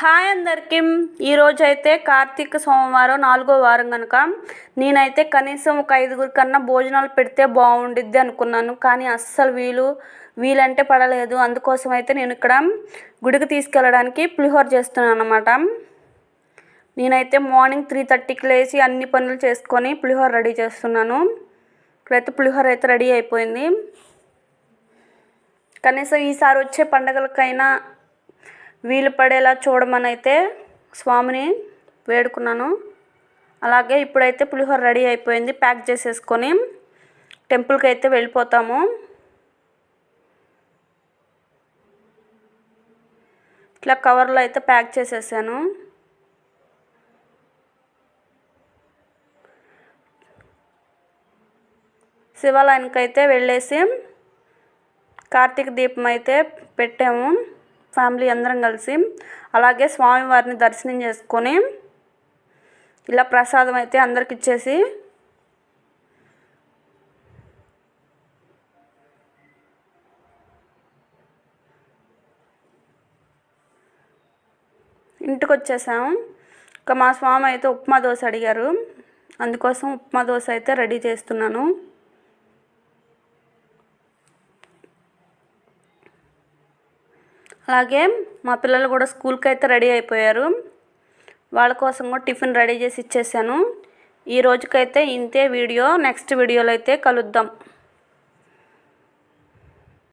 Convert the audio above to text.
Hi అందరికీ. ఈరోజు అయితే కార్తీక సోమవారం నాలుగో వారం కనుక నేనైతే కనీసం ఒక ఐదుగురి కన్నా భోజనాలు పెడితే బాగుండిద్ది అనుకున్నాను. కానీ అస్సలు వీలు వీలంటే పడలేదు. అందుకోసం అయితే నేను ఇక్కడ గుడికి తీసుకెళ్ళడానికి పులిహోర చేస్తున్నాను అనమాట నేనైతే మార్నింగ్ త్రీ థర్టీకి లేచి అన్ని పనులు చేసుకొని పులిహోర రెడీ చేస్తున్నాను. ఇక్కడైతే పులిహోర అయితే రెడీ అయిపోయింది. కనీసం ఈసారి వచ్చే పండగలకైనా వీలు పడేలా చూడమని అయితే స్వామిని వేడుకున్నాను. అలాగే ఇప్పుడైతే పులిహోర రెడీ అయిపోయింది. ప్యాక్ చేసేసుకొని టెంపుల్కి అయితే వెళ్ళిపోతాము. ఇట్లా కవర్లో అయితే ప్యాక్ చేసేసాను. శివాలయానికి అయితే వెళ్ళేసి కార్తీక దీపం అయితే పెట్టాము. ఫ్యామిలీ అందరం కలిసి అలాగే స్వామివారిని దర్శనం చేసుకొని ఇలా ప్రసాదం అయితే అందరికి ఇచ్చేసి ఇంటికి వచ్చేసాము ఇంకా మా స్వామి అయితే ఉప్మా దోశ అడిగారు. అందుకోసం ఉప్మా దోశ అయితే రెడీ చేస్తున్నాను. అలాగే మా పిల్లలు కూడా స్కూల్కి అయితే రెడీ అయిపోయారు. వాళ్ళ కోసం కూడా టిఫిన్ రెడీ చేసి ఇచ్చేసాను. ఈ రోజుకైతే ఇంతే వీడియో నెక్స్ట్ వీడియోలో అయితే కలుద్దాం.